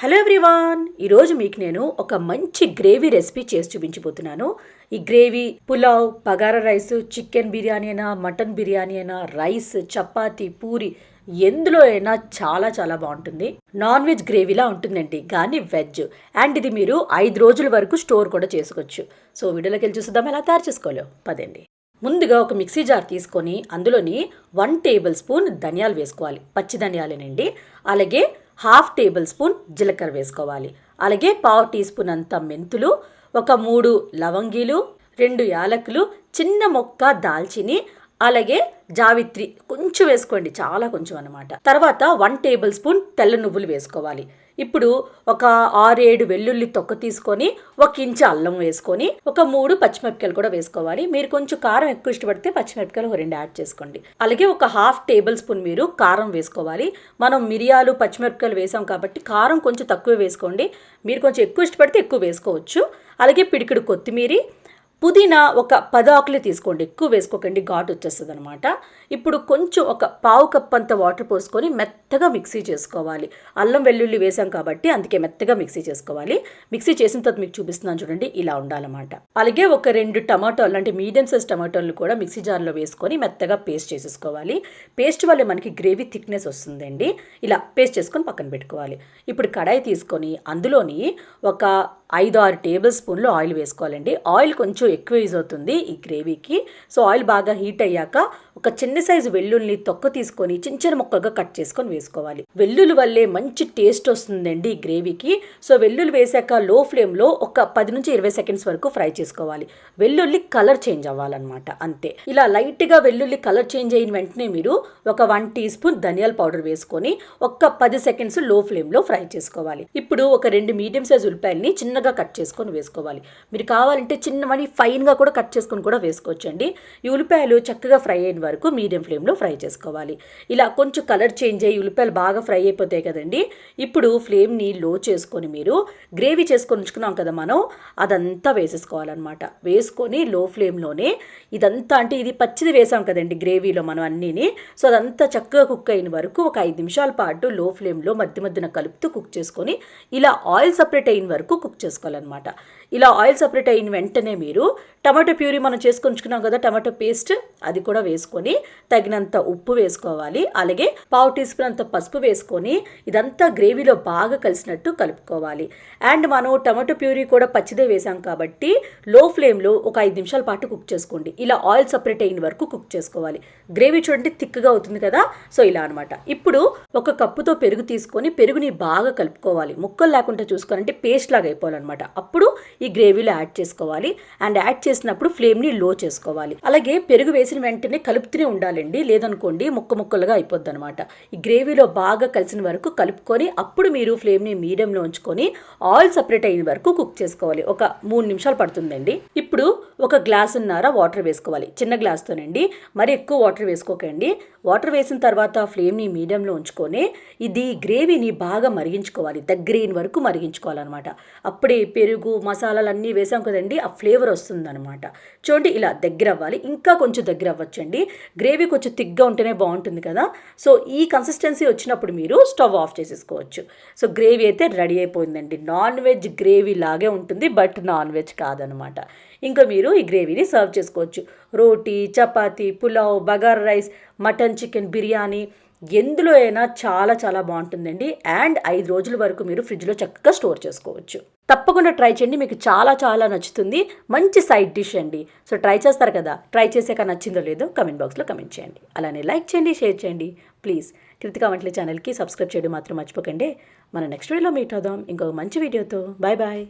Hello everyone. ఈరోజు మీకు నేను ఒక మంచి గ్రేవీ రెసిపీ చేసి చూపించబోతున్నాను. ఈ gravy pulao bagara rice chicken biryani అయినా మటన్ బిర్యానీ అయినా రైస్ చపాతి పూరి ఎందులో అయినా చాలా చాలా బాగుంటుంది. నాన్ వెజ్ గ్రేవీలా ఉంటుందండి కానీ వెజ్. అండ్ ఇది మీరు ఐదు రోజుల వరకు స్టోర్ కూడా చేసుకోవచ్చు. సో వీడియోలోకి వెళ్ళి చూద్దాం ఎలా తయారు చేసుకోలేవు పదండి. ముందుగా ఒక మిక్సీ జార్ తీసుకొని అందులోని వన్ టేబుల్ స్పూన్ ధనియాలు వేసుకోవాలి. పచ్చి ధనియాలేనండి. అలాగే హాఫ్ టేబుల్ స్పూన్ జీలకర్ర వేసుకోవాలి. అలాగే పావు టీ స్పూన్ అంత మెంతులు ఒక మూడు లవంగీలు రెండు యాలకులు చిన్న మొక్క దాల్చిని అలాగే జావిత్రి కొంచెం వేసుకోండి చాలా కొంచెం అనమాట తర్వాత వన్ టేబుల్ స్పూన్ తెల్ల నువ్వులు వేసుకోవాలి. ఇప్పుడు ఒక ఆరేడు వెల్లుల్లి తొక్క తీసుకొని ఒక ఇంచు అల్లం వేసుకొని ఒక మూడు పచ్చిమిరపకాయలు కూడా వేసుకోవాలి. మీరు కొంచెం కారం ఎక్కువ ఇష్టపడితే పచ్చిమిరపకాయలు ఒక రెండు యాడ్ చేసుకోండి. అలాగే ఒక హాఫ్ టేబుల్ స్పూన్ మీరు కారం వేసుకోవాలి. మనం మిరియాలు పచ్చిమిరపకాయలు వేసాం కాబట్టి కారం కొంచెం తక్కువ వేసుకోండి. మీరు కొంచెం ఎక్కువ ఇష్టపడితే ఎక్కువ వేసుకోవచ్చు. అలాగే పిడికిడు కొత్తిమీరి పుదీనా ఒక పది తీసుకోండి ఎక్కువ వేసుకోకండి ఘాటు వచ్చేస్తుంది అనమాట ఇప్పుడు కొంచెం ఒక పావు కప్ అంత వాటర్ పోసుకొని మెత్తగా మిక్సీ చేసుకోవాలి. అల్లం వెల్లుల్లి వేసాం కాబట్టి అందుకే మెత్తగా మిక్సీ చేసుకోవాలి. మిక్సీ చేసిన తర్వాత మీకు చూపిస్తున్నాను చూడండి ఇలా ఉండాలన్నమాట. అలాగే ఒక రెండు టమాటోలు అంటే మీడియం సైజ్ టమాటోలు కూడా మిక్సీ జార్లో వేసుకొని మెత్తగా పేస్ట్ చేసేసుకోవాలి. పేస్ట్ వల్ల మనకి గ్రేవీ థిక్నెస్ వస్తుందండి. ఇలా పేస్ట్ చేసుకొని పక్కన పెట్టుకోవాలి. ఇప్పుడు కడాయి తీసుకొని అందులోని ఒక ఐదు ఆరు టేబుల్ స్పూన్లు ఆయిల్ వేసుకోవాలండి. ఆయిల్ కొంచెం ఎక్కువ యూజ్ అవుతుంది ఈ గ్రేవీకి సో ఆయిల్ బాగా హీట్ అయ్యాక ఒక చిన్న సైజు వెల్లుల్ని తొక్క తీసుకొని చిన్న చిన్న ముక్కలుగా కట్ చేసుకొని వేసుకోవాలి. వెల్లుల్లి వల్లే మంచి టేస్ట్ వస్తుందండి ఈ గ్రేవీకి సో వెల్లుల్లి వేసాక లో ఫ్లేమ్లో ఒక పది నుంచి ఇరవై సెకండ్స్ వరకు ఫ్రై చేసుకోవాలి. వెల్లుల్లి కలర్ చేంజ్ అవ్వాలన్నమాట అంతే. ఇలా లైట్గా వెల్లుల్లి కలర్ చేంజ్ అయిన వెంటనే మీరు ఒక వన్ టీ స్పూన్ ధనియాల పౌడర్ వేసుకొని ఒక పది సెకండ్స్లో ఫ్లేమ్లో ఫ్రై చేసుకోవాలి. ఇప్పుడు ఒక రెండు మీడియం సైజ్ ఉల్లిపాయల్ని చిన్నగా కట్ చేసుకొని వేసుకోవాలి. మీరు కావాలంటే చిన్నవని ఫైన్గా కూడా కట్ చేసుకొని కూడా వేసుకోవచ్చండి. ఈ ఉల్లిపాయలు చక్కగా ఫ్రై అయిన వరకు మీడియం ఫ్లేమ్లో ఫ్రై చేసుకోవాలి. ఇలా కొంచెం కలర్ చేంజ్ అయ్యి ఉల్లిపాయలు బాగా ఫ్రై అయిపోతాయి కదండి. ఇప్పుడు ఫ్లేమ్ని లో చేసుకొని మీరు గ్రేవీ చేసుకొని ఉంచుకున్నాం కదా మనం అదంతా వేసేసుకోవాలన్నమాట. వేసుకొని లో ఫ్లేమ్లోనే ఇదంతా అంటే ఇది పచ్చిది వేసాం కదండి గ్రేవీలో మనం అన్నీని. సో అదంతా చక్కగా కుక్ అయిన వరకు ఒక ఐదు నిమిషాల పాటు లో ఫ్లేమ్లో మధ్య మధ్యన కలుపుతూ కుక్ చేసుకొని ఇలా ఆయిల్ సపరేట్ అయిన వరకు కుక్ చేసుకోవాలన్నమాట. ఇలా ఆయిల్ సపరేట్ అయిన వెంటనే మీరు టమాటో ప్యూరీ మనం చేసుకొని కదా టమాటో పేస్ట్ అది కూడా వేసుకొని తగినంత ఉప్పు వేసుకోవాలి. అలాగే పావు టీ స్పూన్ అంత పసుపు వేసుకొని ఇదంతా గ్రేవీలో బాగా కలిసినట్టు కలుపుకోవాలి. అండ్ మనం టమాటో ప్యూరీ కూడా పచ్చిదే వేసాం కాబట్టి లో ఫ్లేమ్లో ఒక ఐదు నిమిషాల పాటు కుక్ చేసుకోండి. ఇలా ఆయిల్ సపరేట్ అయిన వరకు కుక్ చేసుకోవాలి. గ్రేవీ చూడండి థిక్గా అవుతుంది కదా? సో ఇలా అనమాట ఇప్పుడు ఒక కప్పుతో పెరుగు తీసుకొని పెరుగుని బాగా కలుపుకోవాలి. ముక్కలు లేకుండా చూసుకోవాలంటే పేస్ట్ లాగా అయిపోవాలన్నమాట. అప్పుడు ఈ గ్రేవీలో యాడ్ చేసుకోవాలి. అండ్ యాడ్ చేసినప్పుడు ఫ్లేమ్ని లో చేసుకోవాలి. అలాగే పెరుగు వేసిన వెంటనే కలుపుతూనే ఉండాలండి. లేదనుకోండి ముక్క ముక్కలుగా అయిపోద్ది అనమాట ఈ గ్రేవీలో బాగా కలిసిన వరకు కలుపుకొని అప్పుడు మీరు ఫ్లేమ్ని మీడియంలో ఉంచుకొని ఆయిల్ సపరేట్ అయిన వరకు కుక్ చేసుకోవాలి. ఒక మూడు నిమిషాలు పడుతుందండి. ఇప్పుడు ఒక గ్లాసున్నర వాటర్ వేసుకోవాలి. చిన్న గ్లాస్తోనండి. మరి ఎక్కువ వాటర్ వేసుకోకండి. వాటర్ వేసిన తర్వాత ఫ్లేమ్ని మీడియంలో ఉంచుకొని ఇది గ్రేవీని బాగా మరిగించుకోవాలి. దగ్గరైన వరకు మరిగించుకోవాలన్నమాట. అప్పుడే పెరుగు మసాలాలు అన్నీ వేసాం కదండి ఆ ఫ్లేవర్ వస్తుంది. వస్తుందన్నమాట. చూడండి ఇలా దగ్గర అవ్వాలి ఇంకా కొంచెం దగ్గర అవ్వచ్చండి గ్రేవీ కొంచెం థిక్గా ఉంటేనే బాగుంటుంది కదా. సో ఈ కన్సిస్టెన్సీ వచ్చినప్పుడు మీరు స్టవ్ ఆఫ్ చేసేసుకోవచ్చు. సో గ్రేవీ అయితే రెడీ అయిపోయిందండి. నాన్ వెజ్ గ్రేవీ లాగే ఉంటుంది బట్ నాన్ వెజ్ కాదనమాట ఇంకా మీరు ఈ గ్రేవీని సర్వ్ చేసుకోవచ్చు. రోటీ chapati pulao bagara rice mutton chicken biryani ఎందులో అయినా చాలా చాలా బాగుంటుందండి. అండ్ ఐదు రోజుల వరకు మీరు ఫ్రిడ్జ్లో చక్కగా స్టోర్ చేసుకోవచ్చు. తప్పకుండా ట్రై చేయండి. మీకు చాలా చాలా నచ్చుతుంది. మంచి సైడ్ డిష్ అండి. సో ట్రై చేస్తారు కదా. ట్రై చేసాక నచ్చిందో లేదో కమెంట్ బాక్స్లో కమెంట్ చేయండి. అలానే లైక్ చేయండి షేర్ చేయండి. ప్లీజ్ కృతికా వంటల ఛానల్కి సబ్స్క్రైబ్ చేయడం మాత్రం మర్చిపోకండి. మన నెక్స్ట్ వీడియోలో మీట్ అవుదాం. ఇంకొక మంచి వీడియోతో. Bye bye